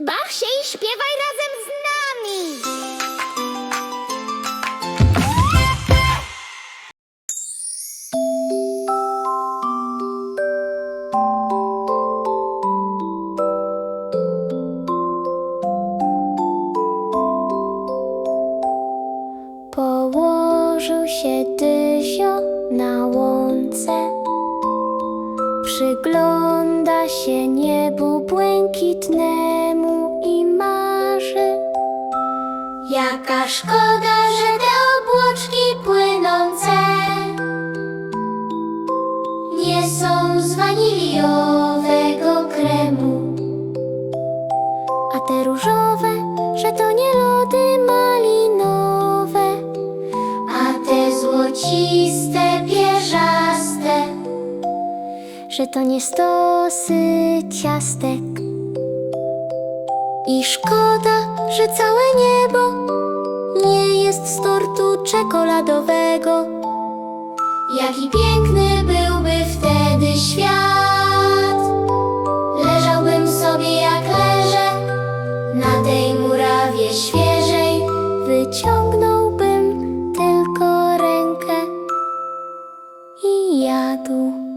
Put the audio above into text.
Baw się i śpiewaj razem z nami. Położył się Dyzio na łące. Przygląda się niebu błękitnemu Jaka szkoda, że te obłoczki płynące nie są z waniliowego kremu. A te różowe, że to nie lody malinowe, a te złociste, pierzaste, że to nie stosy ciastek. I szkoda, że całe niebo nie jest z tortu czekoladowego. Jaki piękny byłby wtedy świat. Leżałbym sobie jak leżę na tej murawie świeżej. Wyciągnąłbym tylko rękę i jadł.